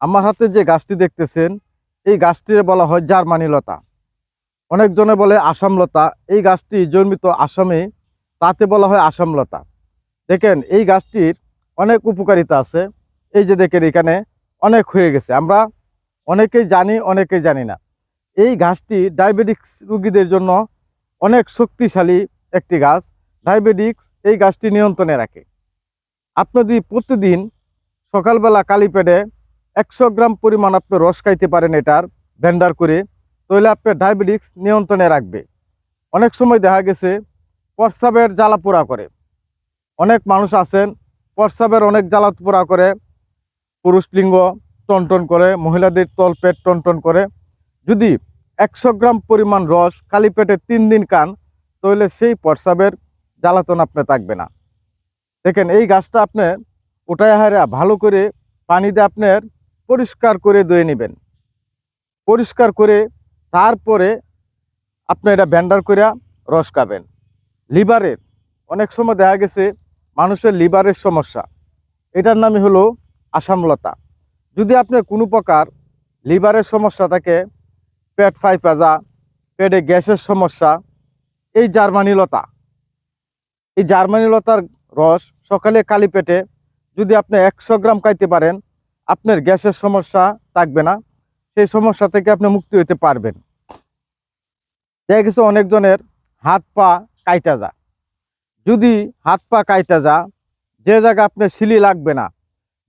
আমার হাতে যে গাছটি দেখতেছেন, এই গাছটির বলা হয় জার্মানি লতা অনেকজনে বলে আসাম লতা এই গাছটি জন্মিত আসামে, তাতে বলা হয় আসাম লতা দেখেন, এই গাছটির অনেক উপকারিতা আছে। এই যে দেখেন, এখানে অনেক হয়ে গেছে। আমরা অনেকেই জানি অনেকেই জানি না। এই গাছটি ডায়াবেটিক্স রুগীদের জন্য অনেক শক্তিশালী একটি গাছ। ডায়াবেটিক্স এই গাছটি নিয়ন্ত্রণে রাখে। আপনি যদি প্রতিদিন সকালবেলা কালি পেটে একশো গ্রাম পরিমাণ আপনি রস খাইতে পারেন এটার ব্লেন্ডার করে। তাহলে আপনার ডায়াবেটিক্স নিয়ন্ত্রণে রাখবে। অনেক সময় দেখা গেছে, প্রস্রাবের জ্বালা পোড়া করে। অনেক মানুষ আছেন, প্রস্রাবের অনেক জ্বালা পোড়া করে। পুরুষ লিঙ্গ টনটন করে, মহিলাদের তল পেট টনটন করে। যদি একশো গ্রাম পরিমাণ রস খালি পেটে তিন দিন খান তাহলে সেই প্রস্রাবের জ্বালাতন আপনি থাকবে না। দেখেন, এই গাছটা আপনি ওটাই হারা ভালো করে পানি দিয়ে আপনার পরিষ্কার করে ধুয়ে নেবেন। পরিষ্কার করে তারপরে আপনি এটা ব্যান্ডার করে রস খাবেন লিভারের, অনেক সময় দেখা গেছে মানুষের লিভারের সমস্যা। এটার নামই হলো আসামলতা। যদি আপনার কোনো প্রকার লিভারের সমস্যা থাকে, পেট ফাইফাজা, পেটে গ্যাসের সমস্যা, এই জার্মানি লতা এই জার্মানি লতার রস সকালে খালি পেটে যদি আপনি একশো গ্রাম খাইতে পারেন আপনার গ্যাসের সমস্যা থাকবে না, সেই সমস্যা থেকে আপনি মুক্তি হতে পারবেন। দেখা গেছে অনেকজনের হাত পা কাইটা যা যদি হাত পা কাইটা যা যে জায়গায় আপনার শিলি লাগবে না,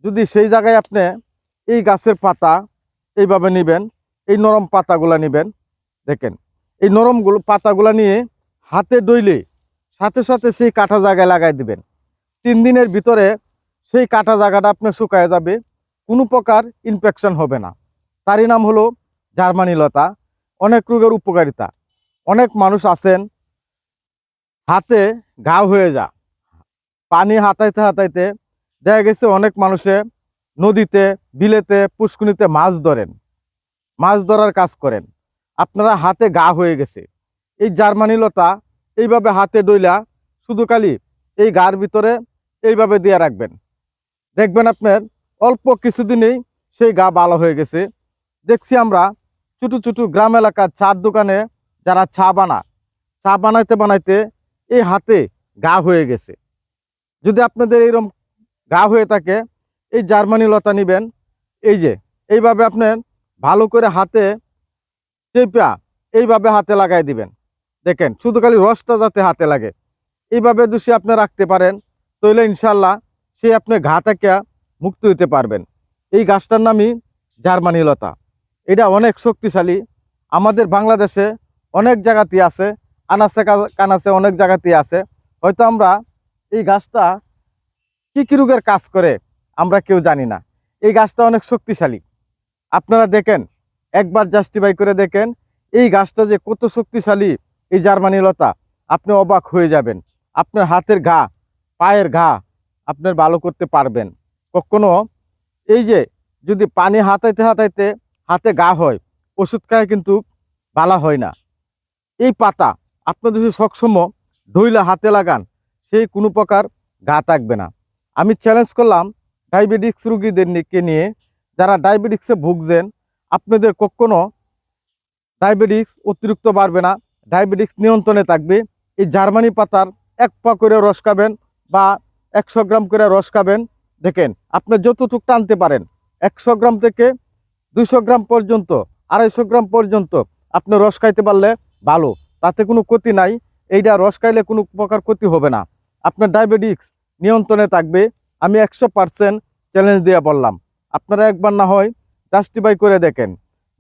যদি সেই জায়গায় আপনি এই গাছের পাতা এইভাবে নেবেন, এই নরম পাতাগুলা নেবেন, দেখেন, এই নরমগুলো পাতাগুলা নিয়ে হাতে ডইলে সাথে সাথে সেই কাটা জায়গায় লাগাই দিবেন। তিন দিনের ভিতরে সেই কাটা জায়গাটা আপনার শুকায় যাবে কোনো প্রকার ইনফেকশন হবে না। তারই নাম হলো জার্মানি লতা। অনেক রোগের উপকারিতা। অনেক মানুষ আছেন, হাতে ঘাও হয়ে যা। পানি হাতাইতে হাতাইতে দেখা গেছে অনেক মানুষে নদীতে, বিলেতে পুষ্কুনিতে মাছ ধরেন। মাছ ধরার কাজ করেন। আপনারা হাতে গা হয়ে গেছে। এই জার্মানি লতা এইভাবে হাতে ডইলা শুধু খালি এই গার ভিতরে এইভাবে দিয়ে রাখবেন। দেখবেন আপনার অল্প কিছুদিনেই সেই গা ভালো হয়ে গেছে। দেখছি আমরা ছোটো ছোটো গ্রাম এলাকার চার দোকানে যারা চা বানা চা বানাইতে বানাইতে এই হাতে গা হয়ে গেছে। যদি আপনাদের এইরকম গা হয়ে থাকে, এই জার্মানি লতা নেবেন। এই যে, এইভাবে আপনার ভালো করে হাতে চেপা এইভাবে হাতে লাগাই দিবেন। দেখেন, শুধু খালি রসটা যাতে হাতে লাগে। এইভাবে দোষী আপনি রাখতে পারেন, তাহলে ইনশাল্লাহ সে আপনি ঘা থেকে মুক্ত হতে পারবেন। এই গাছটার নামই জার্মানি লতা। এটা অনেক শক্তিশালী। আমাদের বাংলাদেশে অনেক জায়গাতে আছে, আনাচে কানাচে অনেক জায়গাতে আছে। হয়তো আমরা এই গাছটা কী কী রোগের কাজ করে আমরা কেউ জানি না। এই গাছটা অনেক শক্তিশালী। আপনারা দেখেন, একবার জাস্টিফাই করে দেখেন, এই গাছটা যে কত শক্তিশালী এই জার্মানি লতা। আপনি অবাক হয়ে যাবেন। আপনার হাতের ঘা, পায়ের ঘা আপনার ভালো করতে পারবেন। কখনো এই যে যদি পানি হাতাইতে হাতাইতে হাতে গা হয়, ওষুধ খায় কিন্তু বালা হয় না। এই পাতা আপনার যদি সবসময় ধইলে হাতে লাগান, সেই কোনো প্রকার গা থাকবে না। আমি চ্যালেঞ্জ করলাম ডায়াবেটিক্স রুগীদেরকে নিয়ে, যারা ডায়াবেটিক্সে ভুগছেন, আপনাদের কখনো ডায়াবেটিক্স অতিরিক্ত বাড়বে না ডায়াবেটিক্স নিয়ন্ত্রণে থাকবে। এই জার্মানি পাতার এক পা করে রস খাবেন বা একশো গ্রাম করে রস খাবেন দেখেন, আপনি যতটুক টানতে পারেন, একশো গ্রাম থেকে দুশো গ্রাম পর্যন্ত, আড়াইশো গ্রাম পর্যন্ত আপনি রস খাইতে পারলে ভালো। তাতে কোনো ক্ষতি নাই এইটা রস খাইলে কোনো প্রকার ক্ষতি হবে না। আপনার ডায়াবেটিক্স নিয়ন্ত্রণে থাকবে, আমি একশো পার্সেন্ট চ্যালেঞ্জ দিয়ে বললাম। আপনারা একবার না হয় জাস্টিফাই করে দেখেন।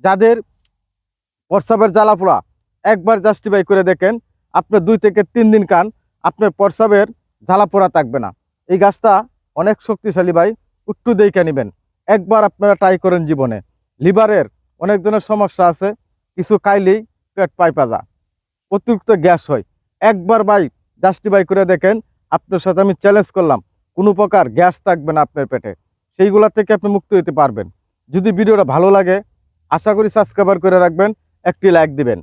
যাদের প্রস্রাবের জ্বালাপোড়া, একবার জাস্টিফাই করে দেখেন আপনার দুই থেকে তিন দিন কান আপনার প্রস্রাবের জ্বালাপোড়া থাকবে না। এই গাছটা অনেক শক্তিশালী ভাই উট্টু দেখে নেবেন। একবার আপনারা ট্রাই করেন জীবনে। লিভারের অনেকজনের সমস্যা আছে, কিছু খাইলেই পেট পাই পাজা। অতিরিক্ত গ্যাস হয়। একবার ভাই জাস্টিফাই করে দেখেন, আপনার সাথে আমি চ্যালেঞ্জ করলাম, কোনো প্রকার গ্যাস থাকবে না আপনার পেটে। সেইগুলা থেকে আপনি মুক্ত হতে পারবেন। যদি ভিডিওটা ভালো লাগে, আশা করি সাবস্ক্রাইবার করে রাখবেন, একটি লাইক দিবেন।